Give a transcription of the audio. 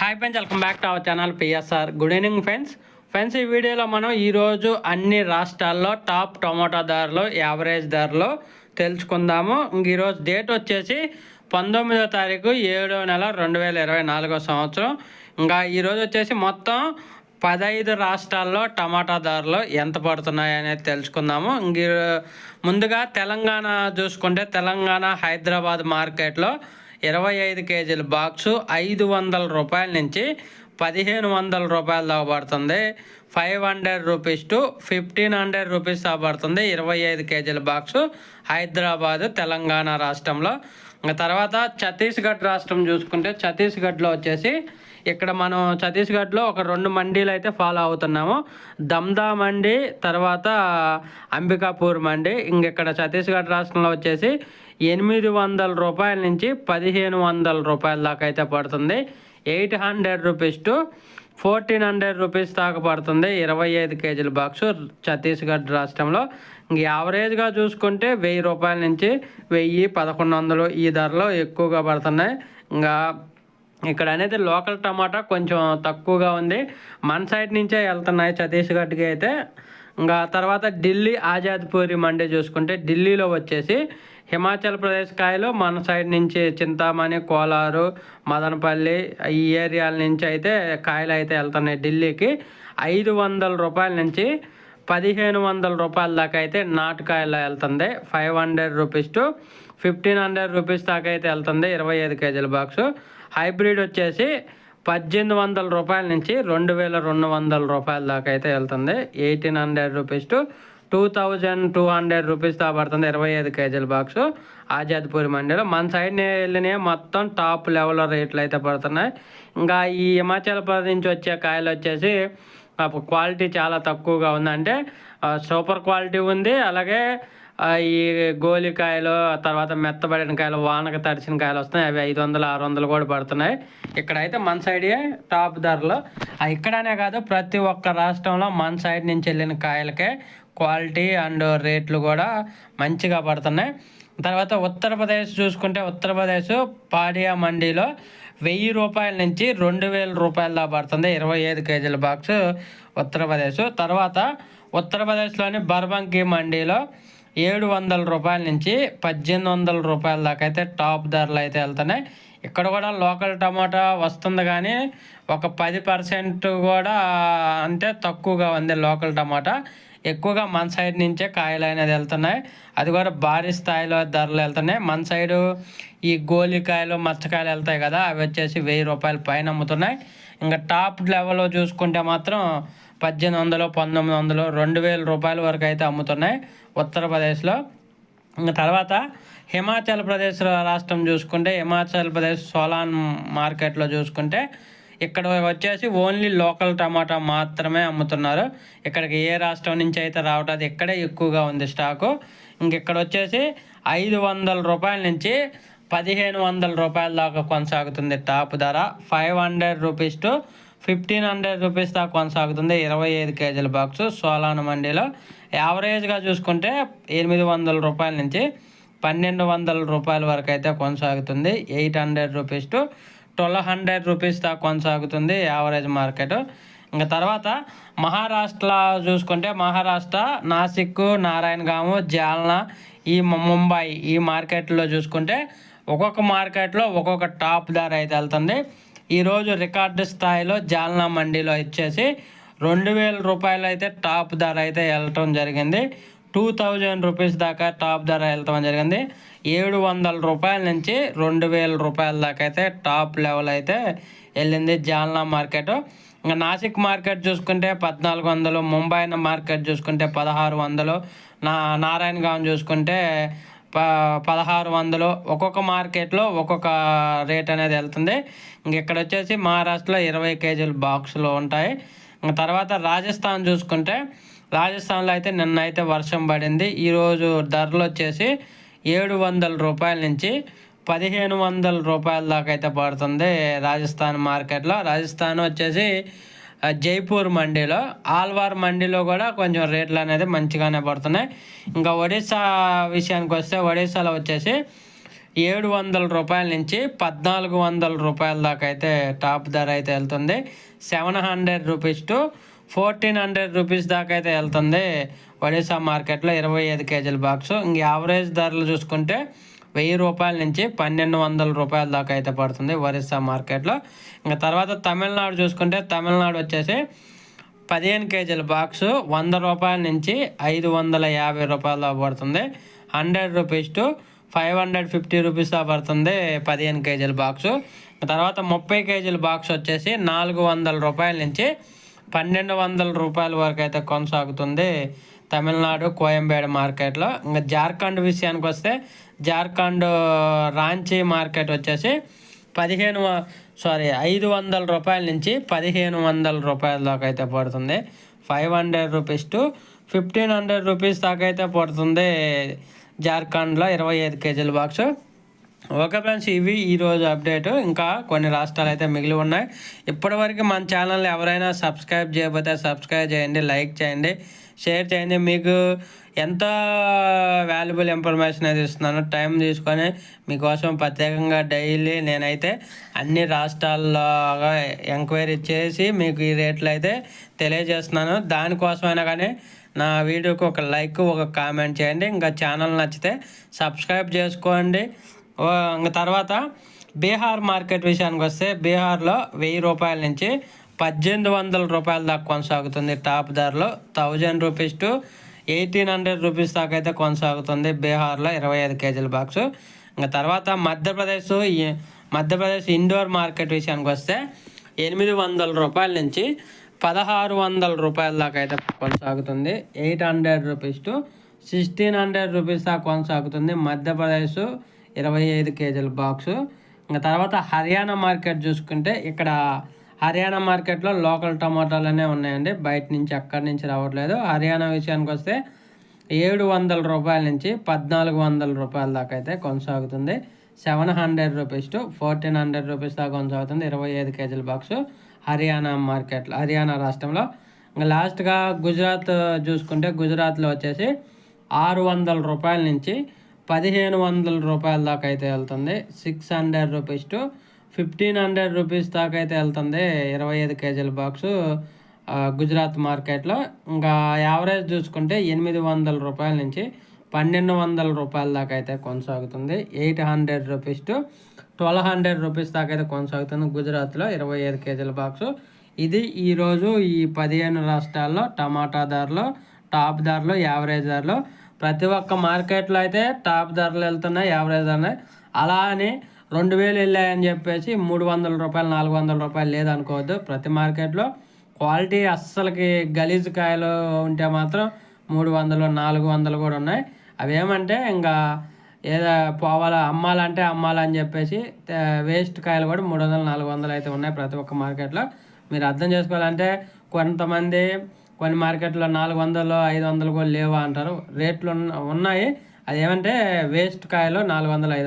Hi friends welcome back to our channel PSR good evening friends friends ఈ వీడియోలో మనం ఈరోజు అన్ని రాష్ట్రాల్లో టాప్ టొమాటో ధరలు యావరేజ్ ధరలు తెలుసుకుందాము. ఇంక ఈరోజు డేట్ వచ్చేసి పంతొమ్మిదో తారీఖు ఏడో నెల రెండు వేల ఇరవై నాలుగో సంవత్సరం. ఇంకా ఈరోజు వచ్చేసి మొత్తం పదహైదు రాష్ట్రాల్లో టమాటా ధరలు ఎంత పడుతున్నాయి అనేది తెలుసుకుందాము. ముందుగా తెలంగాణ చూసుకుంటే తెలంగాణ హైదరాబాద్ మార్కెట్లో ఇరవై ఐదు కేజీల బాక్సు ఐదు వందల రూపాయల నుంచి పదిహేను వందల రూపాయల దాకా పడుతుంది. Five hundred rupees to fifteen hundred rupees దాకా పడుతుంది ఇరవై ఐదు కేజీల బాక్సు హైదరాబాదు తెలంగాణ రాష్ట్రంలో. ఇంకా తర్వాత ఛత్తీస్గఢ్ రాష్ట్రం చూసుకుంటే ఛత్తీస్గఢ్లో వచ్చేసి ఇక్కడ మనం ఛత్తీస్గఢ్లో ఒక రెండు మండీలు అయితే ఫాలో అవుతున్నాము. దమ్దా మండి తర్వాత అంబికాపూర్ మండి. ఇంక ఇక్కడ ఛత్తీస్గఢ్ రాష్ట్రంలో వచ్చేసి ఎనిమిది వందల రూపాయల నుంచి పదిహేను వందల రూపాయల దాకా అయితే పడుతుంది. Eight hundred rupees to fourteen hundred rupees దాకా పడుతుంది. ఇరవై ఐదు కేజీల బాక్సు ఛత్తీస్గఢ్ రాష్ట్రంలో. ఇంక యావరేజ్గా చూసుకుంటే వెయ్యి రూపాయల నుంచి వెయ్యి పదకొండు వందలు ఈ ధరలో ఎక్కువగా పడుతున్నాయి. ఇంకా ఇక్కడ అనేది లోకల్ టమాటా కొంచెం తక్కువగా ఉంది. మన సైడ్ నుంచే వెళ్తున్నాయి ఛత్తీస్గఢ్కి అయితే. ఇంకా తర్వాత ఢిల్లీ ఆజాద్పూరి మండే చూసుకుంటే ఢిల్లీలో వచ్చేసి హిమాచల్ ప్రదేశ్ కాయలు మన సైడ్ నుంచి చింతామణి కోలారు మదనపల్లి ఈ ఏరియాల నుంచి అయితే కాయలు అయితే వెళ్తున్నాయి ఢిల్లీకి. ఐదు వందల రూపాయల నుంచి పదిహేను వందల రూపాయల దాకా అయితే నాటుకాయలు వెళ్తుంది. Five hundred rupees to fifteen hundred rupees దాకా అయితే వెళ్తుంది ఇరవై ఐదు కేజీల బాక్సు. హైబ్రిడ్ వచ్చేసి పద్దెనిమిది వందల రూపాయల నుంచి రెండు వేల రెండు వందల రూపాయల దాకా అయితే వెళ్తుంది. Eighteen hundred rupees to two thousand two hundred rupees దాకా పడుతుంది ఇరవై ఐదు కేజీల బాక్సు ఆజాద్పూరి మండీలో. మన సైడ్ వెళ్ళినవి మొత్తం టాప్ లెవెల్ రేట్లు అయితే పడుతున్నాయి. ఇంకా ఈ హిమాచల్ ప్రదేశ్ నుంచి వచ్చే కాయలు వచ్చేసి క్వాలిటీ చాలా తక్కువగా ఉంది అంటే సూపర్ క్వాలిటీ ఉంది. అలాగే ఈ గోలికాయలు తర్వాత మెత్తబడిన కాయలు వానక తడిసిన కాయలు వస్తున్నాయి. అవి ఐదు వందలు ఆరు వందలు కూడా పడుతున్నాయి. ఇక్కడైతే మన సైడే టాప్ ధరలు. ఇక్కడనే కాదు ప్రతి ఒక్క రాష్ట్రంలో మన సైడ్ నుంచి వెళ్ళిన కాయలకే క్వాలిటీ అండ్ రేట్లు కూడా మంచిగా పడుతున్నాయి. తర్వాత ఉత్తరప్రదేశ్ చూసుకుంటే ఉత్తరప్రదేశ్ పాడియా మండీలో వెయ్యి రూపాయల నుంచి రెండు వేల రూపాయల దాకా పడుతుంది. ఇరవై ఐదు కేజీల బాక్స్ ఉత్తరప్రదేశ్. తర్వాత ఉత్తరప్రదేశ్లోని బర్బంకి మండీలో ఏడు వందల రూపాయల నుంచి పద్దెనిమిది వందల రూపాయల దాకా అయితే టాప్ ధరలు అయితే వెళ్తున్నాయి. ఇక్కడ కూడా లోకల్ టమాటా వస్తుంది కానీ ఒక పది పర్సెంట్ కూడా అంటే తక్కువగా ఉంది లోకల్ టమాటా. ఎక్కువగా మన సైడ్ నుంచే కాయలు అనేది వెళ్తున్నాయి. అది కూడా భారీ స్థాయిలో ధరలు వెళ్తున్నాయి. మన సైడు ఈ గోలికాయలు మచ్చకాయలు వెళ్తాయి కదా అవి వచ్చేసి వెయ్యి రూపాయల పైన అమ్ముతున్నాయి. ఇంకా టాప్ లెవెల్లో చూసుకుంటే మాత్రం పద్దెనిమిది వందలు పంతొమ్మిది వందలు రెండు వేల రూపాయల వరకు అయితే అమ్ముతున్నాయి. ఉత్తరప్రదేశ్లో. ఇంకా తర్వాత హిమాచల్ ప్రదేశ్ రాష్ట్రం చూసుకుంటే హిమాచల్ ప్రదేశ్ సోలాన్ మార్కెట్లో చూసుకుంటే ఇక్కడ వచ్చేసి ఓన్లీ లోకల్ టమాటా మాత్రమే అమ్ముతున్నారు. ఇక్కడికి ఏ రాష్ట్రం నుంచి అయితే రావటం అది ఇక్కడే ఎక్కువగా ఉంది స్టాకు. ఇంక ఇక్కడ వచ్చేసి ఐదు వందల రూపాయల నుంచి పదిహేను వందల రూపాయల దాకా కొనసాగుతుంది టాప్ ధర. Five hundred rupees to fifteen hundred rupees దాకా కొనసాగుతుంది. ఇరవై ఐదు కేజీల బాక్సు సోలాన్ మండీలో. యావరేజ్గా చూసుకుంటే ఎనిమిది వందల రూపాయల నుంచి పన్నెండు వందల రూపాయల వరకు అయితే కొనసాగుతుంది. Eight hundred rupees to twelve hundred rupees దాకా కొనసాగుతుంది యావరేజ్ మార్కెట్. ఇంకా తర్వాత మహారాష్ట్ర చూసుకుంటే మహారాష్ట్ర నాసిక్ నారాయణగాము జాల్నా ఈ ముంబై ఈ మార్కెట్లో చూసుకుంటే ఒక్కొక్క మార్కెట్లో ఒక్కొక్క టాప్ ధర అయితే వెళ్తుంది. ఈరోజు రికార్డు స్థాయిలో జాల్నా మండీలో ఇచ్చేసి రెండు వేల రూపాయలు అయితే టాప్ ధర అయితే వెళ్ళటం జరిగింది. టూ థౌజండ్ రూపీస్ దాకా టాప్ ధర వెళ్తాం జరిగింది. ఏడు వందల రూపాయల నుంచి రెండు వేల రూపాయల దాకా అయితే టాప్ లెవెల్ అయితే వెళ్ళింది జాల్నా మార్కెట్. ఇంకా నాసిక్ మార్కెట్ చూసుకుంటే పద్నాలుగు వందలు ముంబై మార్కెట్ చూసుకుంటే పదహారు వందలు నా నారాయణగాం చూసుకుంటే ప పదహారు వందలు. ఒక్కొక్క మార్కెట్లో ఒక్కొక్క రేట్ అనేది వెళ్తుంది. ఇంక ఇక్కడ వచ్చేసి మహారాష్ట్రలో ఇరవై కేజీల బాక్సులు ఉంటాయి. తర్వాత రాజస్థాన్ చూసుకుంటే రాజస్థాన్లో అయితే నిన్న అయితే వర్షం పడింది. ఈరోజు ధరలు వచ్చేసి ఏడు వందల రూపాయల నుంచి పదిహేను వందల రూపాయల దాకా అయితే పడుతుంది రాజస్థాన్ మార్కెట్లో. రాజస్థాన్ వచ్చేసి జైపూర్ మండీలో ఆల్వార్ మండీలో కూడా కొంచెం రేట్లు అనేది మంచిగానే పడుతున్నాయి. ఇంకా ఒడిస్సా విషయానికి వస్తే ఒడిస్సాలో వచ్చేసి ఏడు వందల రూపాయల నుంచి పద్నాలుగు వందల రూపాయల దాకా అయితే టాప్ ధర అయితే వెళ్తుంది. Seven hundred rupees to fourteen hundred rupees దాకా అయితే వెళ్తుంది. ఒడిశా మార్కెట్లో ఇరవై ఐదు కేజీల బాక్స్. ఇంక యావరేజ్ ధరలు చూసుకుంటే వెయ్యి రూపాయల నుంచి పన్నెండు వందల రూపాయల దాకా అయితే పడుతుంది ఒరిస్సా మార్కెట్లో. ఇంకా తర్వాత తమిళనాడు చూసుకుంటే తమిళనాడు వచ్చేసి పదిహేను కేజీల బాక్స్ వంద రూపాయల నుంచి ఐదు వందల యాభై రూపాయల పడుతుంది. Hundred rupees to five hundred fifty rupees దాకా పడుతుంది పదిహేను కేజీల బాక్స్. తర్వాత ముప్పై కేజీల బాక్స్ వచ్చేసి నాలుగు వందల రూపాయల నుంచి పన్నెండు వందల రూపాయల వరకు అయితే కొనసాగుతుంది తమిళనాడు కోయంబేడు మార్కెట్లో. ఇంకా జార్ఖండ్ విషయానికి వస్తే జార్ఖండ్ రాంచీ మార్కెట్ వచ్చేసి పదిహేను సారీ ఐదు వందల రూపాయల నుంచి పదిహేను వందల రూపాయల దాకా అయితే పడుతుంది. Five hundred rupees to fifteen hundred rupees దాకా అయితే పడుతుంది జార్ఖండ్లో ఇరవై ఐదు కేజీల బాక్సు ఓకే ఫ్రెండ్స్ ఇవి ఈరోజు అప్డేట్ ఇంకా కొన్ని రాష్ట్రాలు అయితే మిగిలి ఉన్నాయి. ఇప్పటివరకు మన ఛానల్ ఎవరైనా సబ్స్క్రైబ్ చేయకపోతే సబ్స్క్రైబ్ చేయండి లైక్ చేయండి షేర్ చేయండి. మీకు ఎంత వాల్యుబుల్ ఇన్ఫర్మేషన్ అయితే ఇస్తున్నాను టైం తీసుకొని మీకోసం ప్రత్యేకంగా డైలీ నేనైతే అన్ని రాష్ట్రాల్లోగా ఎంక్వైరీ చేసి మీకు ఈ రేట్లు అయితే తెలియజేస్తున్నాను. దానికోసమైనా కానీ నా వీడియోకి ఒక లైక్ ఒక కామెంట్ చేయండి. ఇంకా ఛానల్ నచ్చితే సబ్స్క్రైబ్ చేసుకోండి. తర్వాత బీహార్ మార్కెట్ విషయానికి వస్తే బీహార్లో వెయ్యి రూపాయల నుంచి పద్దెనిమిది వందల రూపాయల దాకా కొనసాగుతుంది. టాప్ ధరలో thousand rupees to eighteen hundred rupees దాకా అయితే కొనసాగుతుంది బీహార్లో ఇరవై ఐదు కేజీల బాక్స్. ఇంకా తర్వాత మధ్యప్రదేశ్ మధ్యప్రదేశ్ ఇండోర్ మార్కెట్ విషయానికి వస్తే ఎనిమిది వందల రూపాయల నుంచి పదహారు వందల రూపాయల దాకా అయితే కొనసాగుతుంది. Eight hundred rupees to sixteen hundred rupees దాకా కొనసాగుతుంది. మధ్యప్రదేశ్ ఇరవై ఐదు కేజీల బాక్సు. ఇంకా తర్వాత హర్యానా మార్కెట్ చూసుకుంటే ఇక్కడ హర్యానా మార్కెట్లో లోకల్ టమాటాలనే ఉన్నాయండి. బయట నుంచి అక్కడి నుంచి రావట్లేదు. హర్యానా విషయానికి వస్తే ఏడు వందల రూపాయల నుంచి పద్నాలుగు వందల రూపాయల దాకా అయితే కొనసాగుతుంది. Seven hundred rupees to fourteen hundred rupees దాకా కొనసాగుతుంది ఇరవై ఐదు కేజీల బాక్స్ హర్యానా మార్కెట్లో హర్యానా రాష్ట్రంలో. ఇంకా లాస్ట్గా గుజరాత్ చూసుకుంటే గుజరాత్లో వచ్చేసి ఆరు వందల రూపాయల నుంచి పదిహేను వందల రూపాయల దాకా అయితే వెళ్తుంది. Six hundred rupees to fifteen hundred rupees దాకా అయితే వెళ్తుంది ఇరవై ఐదు కేజీల బాక్సు గుజరాత్ మార్కెట్లో. ఇంకా యావరేజ్ చూసుకుంటే ఎనిమిది వందల రూపాయల నుంచి పన్నెండు వందల రూపాయల దాకా అయితే కొనసాగుతుంది. Eight hundred rupees to twelve hundred rupees దాకా అయితే కొనసాగుతుంది గుజరాత్లో ఇరవై ఐదు కేజీల బాక్సు. ఇది ఈరోజు ఈ పదిహేను రాష్ట్రాల్లో టమాటా ధరలు టాప్ ధరలు యావరేజ్ ధరలు ప్రతి ఒక్క మార్కెట్లో అయితే టాప్ ధరలు వెళ్తున్నాయి యావరేజ్ అన్నాయి అలా అని రెండు వేలు వెళ్ళాయని చెప్పేసి మూడు వందల రూపాయలు నాలుగు వందల రూపాయలు లేదనుకోవద్దు. ప్రతి మార్కెట్లో క్వాలిటీ అస్సలకి గలీజ్ కాయలు ఉంటే మాత్రం మూడు వందలు నాలుగు వందలు కూడా ఉన్నాయి. అవి ఏమంటే ఇంకా ఏదో పోవాలా అమ్మాలంటే అమ్మాలని చెప్పేసి వేస్ట్ కాయలు కూడా మూడు వందలు నాలుగు వందలు అయితే ఉన్నాయి ప్రతి ఒక్క మార్కెట్లో. మీరు అర్థం చేసుకోవాలంటే కొంతమంది కొన్ని మార్కెట్లో నాలుగు వందలు ఐదు వందలు కూడా లేవా అంటారు. రేట్లు ఉన్నాయి ఉన్నాయి. అదేమంటే వేస్ట్ కాయలు నాలుగు వందలు ఐదు